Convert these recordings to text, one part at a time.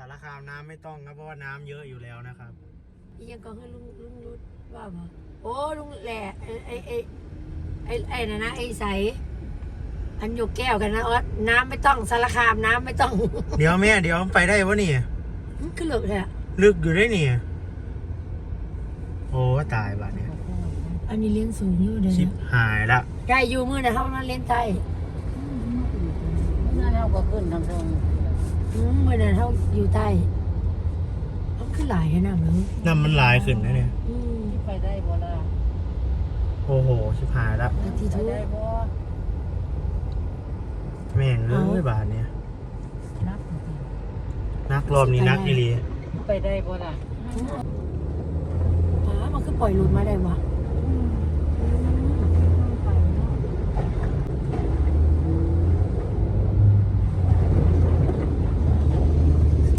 สารคามน้ำไม่ต้องครับเพราะว่าน้ำเยอะอยู่แล้วนะครับ อีหยังก็คือลุงลุงรุดว่าบ่โอ้ลุงแหล่ไอ้ไอ้ไอ้ไอ้ไอ้นั่นนะไอ้ใส อันยกแก้วกันนะออสน้ำไม่ต้องสารคามน้ำไม่ต้อง เดี๋ยวแม่เดี๋ยวไปได้วะนี่มันคือเหลือเลยอะลึกอยู่ได้นี่ โอ้ตายบัดเนี่ยอันนี้เลี้ยงสูงอยู่เดี๋ยวชิบนะหายละ ได้อยู่มือนะเท่านั้นเล่นไทยเมื่อเราก็ขึ้นทางตรง อืมมือนะเท่าอยู่ใต้มันคือหลายขนาดนั้นน้ำมันหลายขึ้นนะเนี่ย อืมที่ไปได้บ่ล่ะโอ้โห ชิบหายละอาทิตย์ไปทุกได้บ่แม่งเอ้เอายบาทเนี่ยนับนักรอบนี้นักอีหลีไปได้บ่ล่ะอ๋อมันคือปล่อยหลุดมาได้วะ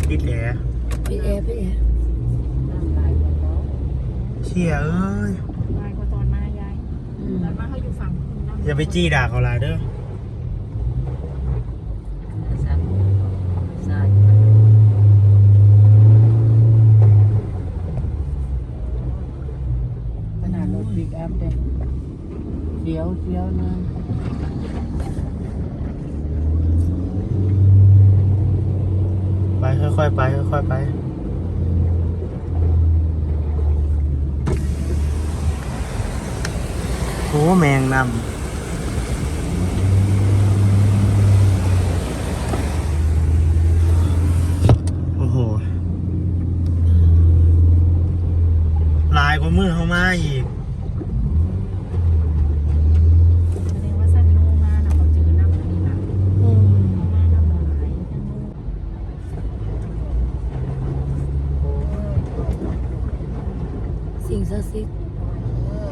ปิดแหลไปแอร์ไปแอร์น้ำลายกว่าเขาเชี่ยเอ้ยลายกว่าตอนมายายอืมตอนมาเขาอยู่ฝั่งคุณน้ำอย่าไปจี้ด่าเขาลายเด้อสั่งสายขนาดรถปิกอัพเด้เดี๋ยวเดี๋ยวนะ ไป ค่อยๆไปค่อยๆไปโอ้แมงนำโอ้โหลายกว่ามือเข้ามาอีก แสดงว่าสั้นโลมาน่ะเขาเจอน้ำอันนี้ล่ะ อืม มาน้ำบ่หลายจังโล สิ่งศักดิ์สิทธิ์เออ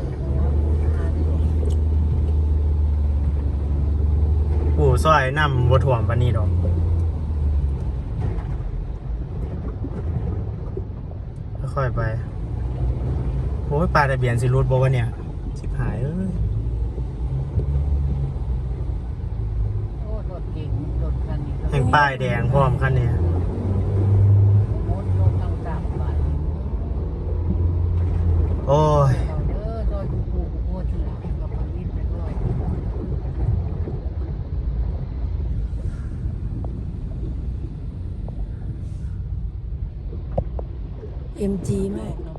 โอ้ซอยนำบถ่วมปานนี้ดอกค่อยๆไปโอ้ยปลาตะเบียนสิรูดบอกว่าเนี่ย สิบหายเอ้ยโอ้รถเก่งรถคันนี้แห่งป้ายแดงพร้อมคันเนี่ย โมดลงทางกลับไป โอ้ยเราเด้อซอยกูกูกูโคตรหลายกับมันนิดไปด้วยเอ็มจีมาก